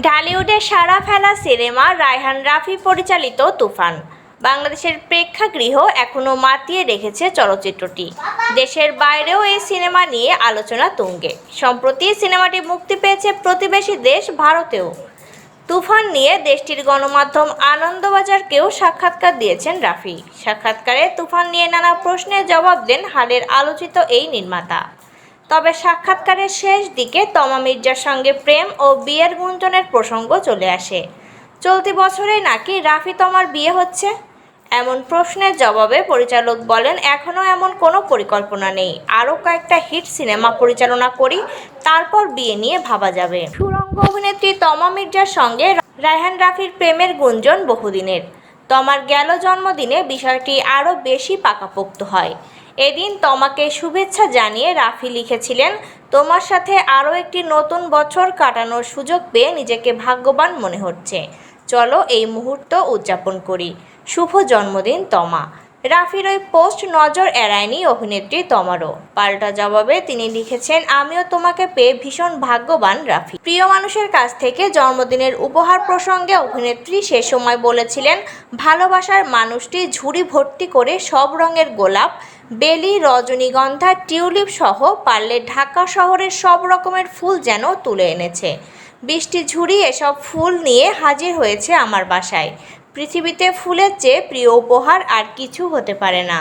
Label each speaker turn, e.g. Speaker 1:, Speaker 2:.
Speaker 1: ঢালিউডে সারা ফেলা সিনেমা রায়হান রাফি পরিচালিত তুফান। বাংলাদেশের প্রেক্ষাগৃহ এখনও মাতিয়ে রেখেছে চলচ্চিত্রটি। দেশের বাইরেও এই সিনেমা নিয়ে আলোচনা তুঙ্গে। সম্প্রতি সিনেমাটি মুক্তি পেয়েছে প্রতিবেশী দেশ ভারতেও। তুফান নিয়ে দেশটির গণমাধ্যম আনন্দবাজারকেও সাক্ষাৎকার দিয়েছেন রাফি। সাক্ষাৎকারে তুফান নিয়ে নানা প্রশ্নের জবাব দেন হালের আলোচিত এই নির্মাতা। তবে সাক্ষাৎকারের শেষ দিকে তমা মির্জার সঙ্গে প্রেম ও বিয়ের গুঞ্জনের প্রসঙ্গ চলে আসে। চলতি বছরে নাকি রাফি তমার বিয়ে হচ্ছে? এমন প্রশ্নের জবাবে পরিচালক বলেন এখনও এমন কোনো পরিকল্পনা নেই। আরও কয়েকটা হিট সিনেমা পরিচালনা করি, তারপর বিয়ে নিয়ে ভাবা যাবে। সুরঙ্গ অভিনেত্রী তমা মির্জার সঙ্গে রায়হান রাফির প্রেমের গুঞ্জন বহুদিনের। তমার গেল জন্মদিনে বিষয়টি আরও বেশি পাকাপোক্ত হয়। এদিন তমাকে শুভেচ্ছা জানিয়ে রাফি লিখেছিলেন, তোমার সাথে আরও একটি নতুন বছর কাটানোর সুযোগ পেয়ে নিজেকে ভাগ্যবান মনে হচ্ছে। চলো এই মুহূর্ত উদযাপন করি। শুভ জন্মদিন, তমা। রাফির ওই পোস্ট নজর এড়ায়নি অভিনেত্রী তমারও। পাল্টা জবাবে তিনি লিখেছেন, আমিও তোমাকে পেয়ে ভীষণ ভাগ্যবান, রাফি। প্রিয় মানুষের কাছ থেকে জন্মদিনের উপহার প্রসঙ্গে অভিনেত্রী সে সময় বলেছিলেন, ভালোবাসার মানুষটি ঝুড়ি ভর্তি করে সব রঙের গোলাপ বেলি রজনীগন্ধা টিউলিপ সহ পারলে ঢাকা শহরের সব রকমের ফুল যেন তুলে এনেছে। বৃষ্টি ঝুড়ি এসব ফুল নিয়ে হাজির হয়েছে আমার বাসায়। পৃথিবীতে ফুলের চেয়ে প্রিয় উপহার আর কিছু হতে পারে না।